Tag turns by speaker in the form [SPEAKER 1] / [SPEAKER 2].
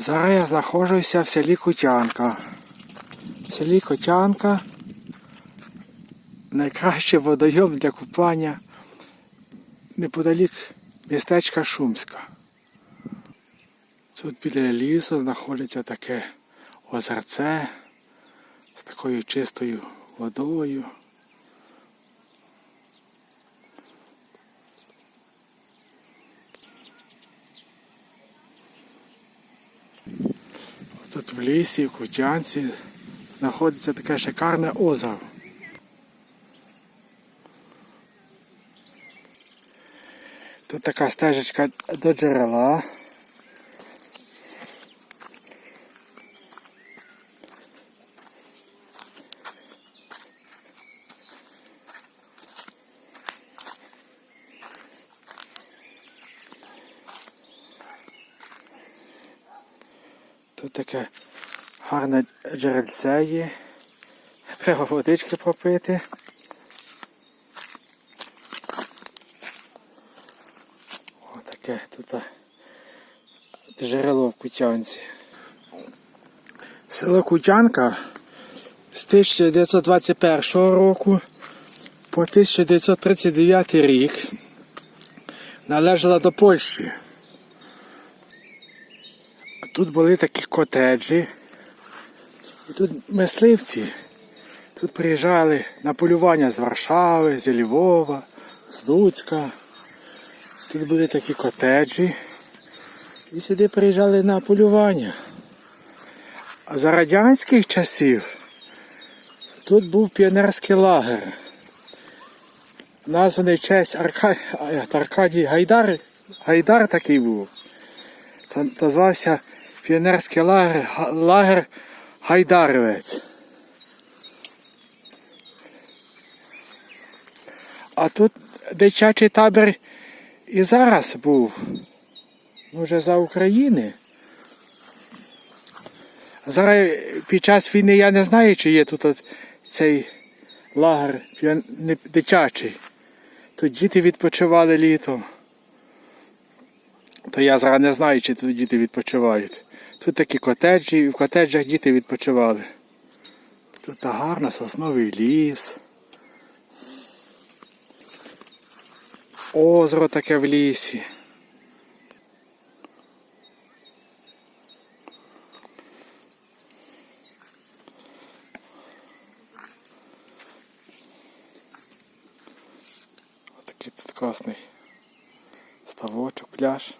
[SPEAKER 1] Зараз я знаходжуся в селі Кутянка. В селі Котянка найкращий водойом для купання неподалік містечка Шумська. Тут біля лісу знаходиться таке озерце з такою чистою водою. Тут в лісі, в Кутянці знаходиться таке шикарне озеро. Тут така стежечка до джерела. Тут таке гарне джерельце є. Треба водички попити. Отаке тут джерело в Кутянці. Село Кутянка з 1921 року по 1939 рік належала до Польщі. Тут були такі котеджі. І тут мисливці. Тут приїжджали на полювання з Варшави, з Львова, з Луцька. Тут були такі котеджі. І сюди приїжджали на полювання. А за радянських часів тут був піонерський лагер. Названий честь Арка... Аркадій Гайдар. Гайдар такий був. Та піонерський лагер, лагер Гайдаровець. А тут дитячий табір і зараз був. Може за України. Зараз під час війни я не знаю, чи є тут цей лагер дитячий. Тут діти відпочивали літом. То я зараз не знаю, чи тут діти відпочивають. Тут такі котеджі, і в котеджах діти відпочивали. Тут гарно сосновий ліс. Озеро таке в лісі. Отакий тут класний ставочок, пляж.